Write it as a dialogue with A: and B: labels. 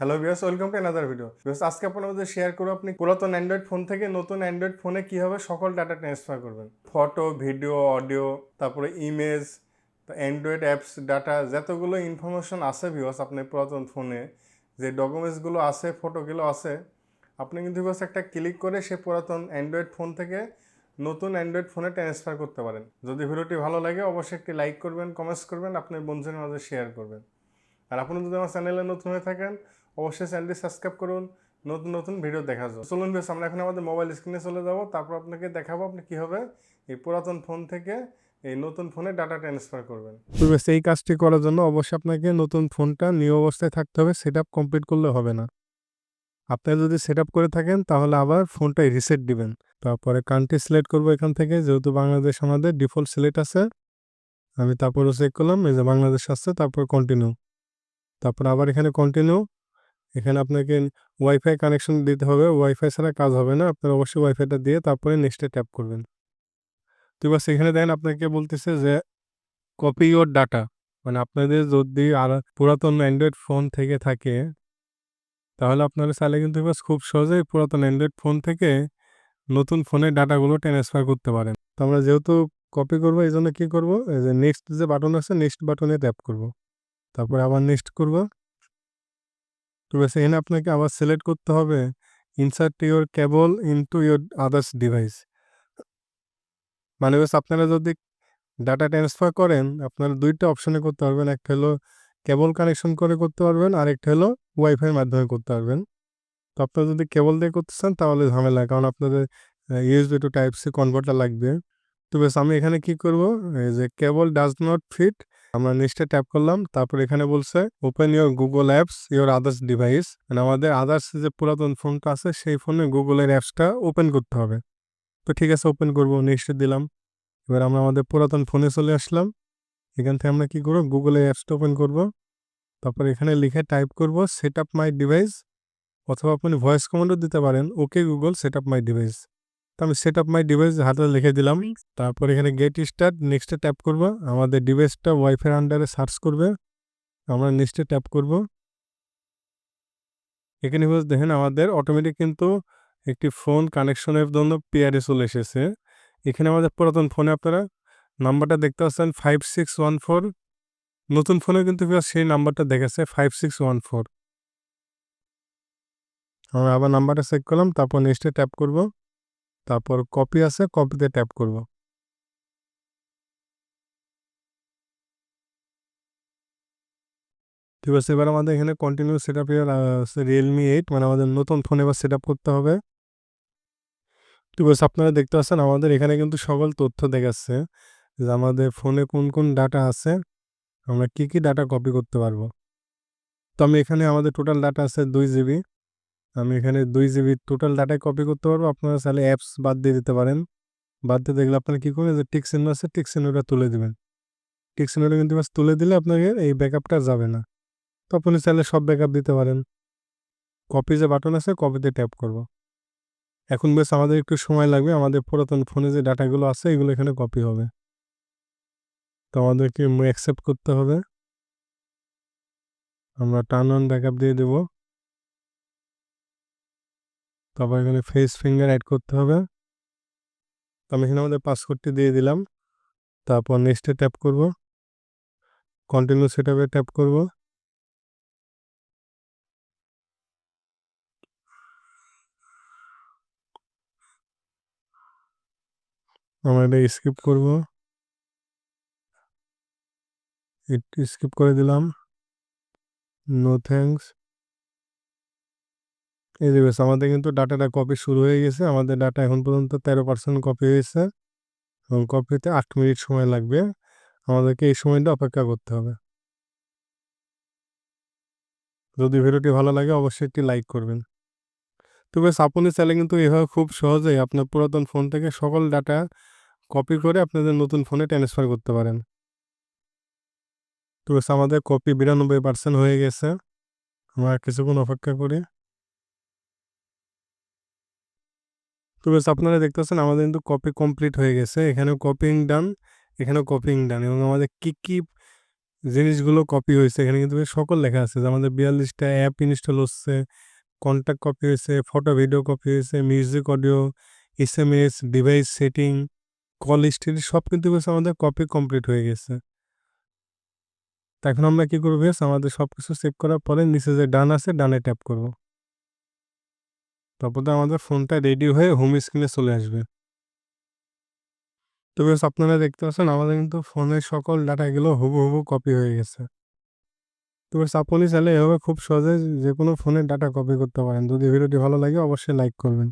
A: Hello viewers welcome to another video viewers আজকে আপনার মধ্যে শেয়ার করব আপনি পুরাতন অ্যান্ড্রয়েড ফোন থেকে নতুন অ্যান্ড্রয়েড ফোনে কীভাবে সকল ডাটা ট্রান্সফার করবেন? ফটো ভিডিও অডিও তারপরে ইমেজ অ্যান্ড্রয়েড অ্যাপস ডাটা যতগুলো ইনফরমেশন আছে ভিউয়ার্স আপনার পুরাতন ফোনে যে ডকুমেন্টসগুলো আছে ফটোগুলো আছে, আপনি কিন্তু ভিউয়ার্স একটা ক্লিক করে সে পুরাতন অ্যান্ড্রয়েড ফোন থেকে নতুন অ্যান্ড্রয়েড ফোনে ট্রান্সফার করতে পারেন। যদি ভিডিওটি ভালো লাগে, অবশ্যই একটি লাইক করবেন কমেন্টস করবেন, আপনার বন্ধুদের মাঝে শেয়ার করবেন। আর আপনি যদি আমার চ্যানেলে নতুন হয়ে থাকেন অবশ্যই চ্যানেলটি সাবস্ক্রাইব করুন, নতুন নতুন ভিডিও দেখা যাবে চলুন বেশ, আমরা এখন আমাদের মোবাইল স্ক্রিনে চলে যাব। তারপর আপনাকে দেখাবো আপনি কীভাবে এই পুরাতন ফোন থেকে এই নতুন ফোনে ডাটা ট্রান্সফার করবেন।
B: এই কাজটি করার জন্য অবশ্যই আপনাকে নতুন ফোনটা নিউ অবস্থায় থাকতে হবে সেট আপ কমপ্লিট করলে হবে না। আপনি যদি সেট আপ করে থাকেন, তাহলে আবার ফোনটা রিসেট দিবেন। তারপরে কান্ট্রি সিলেক্ট করব এখান থেকে, যেহেতু বাংলাদেশ আমাদের ডিফল্ট সিলেক্ট আছে। আমি তারপরে চেক করলাম, এই যে বাংলাদেশ আসছে, তারপর কন্টিনিউ তারপর আবার এখানে কন্টিনিউ এখানে আপনাকে ওয়াইফাই কানেকশন দিতে হবে। ওয়াইফাই ছাড়া কাজ হবে না। আপনার অবশ্যই ওয়াইফাইটা দিয়ে তারপরে নেক্সটে ট্যাপ করবেন। তো এবার সেখানে দেখেন আপনাকে বলতেছে যে কপি ইওর ডাটা মানে আপনাদের যদি আর পুরাতন অ্যান্ড্রয়েড ফোন থেকে থাকে, তাহলে আপনারা চাইলে কিন্তু এবার খুব সহজেই পুরাতন অ্যান্ড্রয়েড ফোন থেকে নতুন ফোনের ডাটাগুলো ট্রান্সফার করতে পারেন। তো আমরা যেহেতু কপি করব এই জন্য কী করব? এই যে নেক্সট যে বাটন আছে নেক্সট বাটনে ট্যাপ করব। তারপরে আবার নেক্সট করব। তো ব্যাস এখানে আপনাকে আবার সিলেক্ট করতে হবে insert your cable into your others device মানে ব্যাস আপনারা যদি ডাটা ট্রান্সফার করেন, আপনারা দুইটা অপশনে করতে পারবেন। একটা হলো কেবল কানেকশন করে করতে পারবেন, আর একটা হলো ওয়াইফাইয়ের মাধ্যমে করতে পারবেন। তো আপনারা যদি কেবল দিয়ে করতে চান, তাহলে ঝামেলা, কারণ আপনাদের USB to type C converter লাগবে। তো বেশ, আমি এখানে কি করব? এই যে কেবল ডাজ নট ফিট আমরা নেক্সটে ট্যাপ করলাম, তারপর এখানে বলছে open your Google apps your others device মানে আমাদের আদার্স যে পুরাতন ফোনটা আছে, সেই ফোনে গুগলের অ্যাপসটা ওপেন করতে হবে। তো ঠিক আছে ওপেন করব নেক্সটে দিলাম। এবার আমরা আমাদের পুরাতন ফোনে চলে আসলাম। এখান থেকে আমরা কি করব? গুগলের অ্যাপসটা ওপেন করব। তারপর এখানে লিখে টাইপ করব সেট আপ মাই ডিভাইস অথবা আপনি ভয়েস কমান্ডও দিতে পারেন। Okay Google set up my device তো আমি সেট আপ মাই ডিভাইস হাতে লিখে দিলাম। তারপর এখানে গেট স্টার্ট নেক্সটে ট্যাপ করব। আমাদের ডিভাইসটা ওয়াইফাই আন্ডারে সার্চ করবে। আমরা নেক্সটে ট্যাপ করব। এখানে বস দেখেন আমাদের অটোমেটিক কিন্তু একটি ফোন কানেকশনের জন্য পেয়ারে চলে এসেছে। এখানে আমাদের পুরাতন ফোনে আপনারা নাম্বারটা দেখতে পাচ্ছেন ফাইভ সিক্স ওয়ান ফোর নতুন ফোনে কিন্তু সেই নাম্বারটা দেখেছে ফাইভ সিক্স ওয়ান ফোর আমরা আবার নাম্বারটা চেক করলাম তারপর নেক্সটে ট্যাপ করব। তারপর কপি আছে কপিতে ট্যাপ করব। ঠিক আছে, এবার আমাদের এখানে continue set up Realme eight মানে আমাদের নতুন ফোন এবার সেট আপ করতে হবে। ঠিক আছে, আপনারা দেখতে পাচ্ছেন আমাদের এখানে কিন্তু সকল তথ্য দেখাচ্ছে যে আমাদের ফোনে কোন কোন ডাটা আছে, আমরা কি কি ডাটা কপি করতে পারব। তো আমি এখানে আমাদের টোটাল ডাটা আছে দুই জিবি আমি এখানে দুই জিবি টোটাল ডাটায় কপি করতে পারব। আপনারা চাইলে অ্যাপস বাদ দিয়ে দিতে পারেন। বাদ দিয়ে দেখলে আপনারা কী করবেন যে টিকসিন আছে টিকসিনোটা তুলে দেবেন। টিকসিনোটা কিন্তু বাস তুলে দিলে আপনাকে এই ব্যাকআপটা যাবে না। তো আপনি চাইলে সব ব্যাকআপ দিতে পারেন। কপি যে বাটন আছে কপিতে ট্যাপ করব। এখন বেশ আমাদের একটু সময় লাগবে। আমাদের পুরাতন ফোনে যে ডাটাগুলো আছে, এগুলো এখানে কপি হবে। তো আমাদেরকে অ্যাকসেপ্ট করতে হবে। আমরা টার্ন অন ব্যাকআপ দিয়ে দেব। তারপর এখানে ফেস ফিঙ্গার অ্যাড করতে হবে। আমি এখানে আমাদের পাসওয়ার্ডটি দিয়ে দিলাম। তারপর নেক্সটে ট্যাপ করব। কন্টিনিউ সেট আপে ট্যাপ করব। আমরা এটা স্কিপ করব। স্কিপ করে দিলাম। নো থ্যাঙ্কস এই যে আমাদের কিন্তু ডাটাটা কপি শুরু হয়ে গেছে। আমাদের ডাটা এখন পর্যন্ত তেরো পার্সেন্ট কপি হয়েছে এবং কপিতে আট মিনিট সময় লাগবে। আমাদেরকে এই সময়টা অপেক্ষা করতে হবে। যদি ভিডিওটি ভালো লাগে অবশ্যই একটি লাইক করবেন। তো বেশ, আপনি চাইলে কিন্তু এভাবে খুব সহজেই আপনার পুরাতন ফোন থেকে সকল ডাটা কপি করে আপনাদের নতুন ফোনে ট্রান্সফার করতে পারেন। তো বেশ, আমাদের কপি বিরানব্বই পার্সেন্ট হয়ে গেছে। আমরা কিছুক্ষণ অপেক্ষা করি। তো বেশ আপনারা দেখতেছেন আমাদের কিন্তু কপি কমপ্লিট হয়ে গেছে। এখানেও কপিং ডান এখানেও কপিং ডান এবং আমাদের কী কী জিনিসগুলো কপি হয়েছে, এখানে কিন্তু সকল লেখা আছে। যে আমাদের বিয়াল্লিশটা অ্যাপ ইনস্টল হচ্ছে কন্ট্যাক্ট কপি হয়েছে ফটো ভিডিও কপি হয়েছে music audio S M S device setting call history সব কিন্তু বেশ আমাদের কপি কমপ্লিট হয়ে গেছে। এখন আমরা কী করব বেশ আমাদের সব কিছু সেভ করার পরে নিচে যে ডান আছে ডানে ট্যাপ করব। তারপরে আমাদের ফোনটা রেডি হয়ে হোম স্ক্রিনে চলে আসবে। তো বেশ আপনারা দেখতে পাচ্ছেন, আমাদের কিন্তু ফোনের সকল ডাটাগুলো হুবু হুবু কপি হয়ে গেছে। তো বেশ, আপনি চাইলে এভাবে খুব সহজে যে কোনো ফোনের ডাটা কপি করতে পারেন। যদি ভিডিওটি ভালো লাগে, অবশ্যই লাইক করবেন।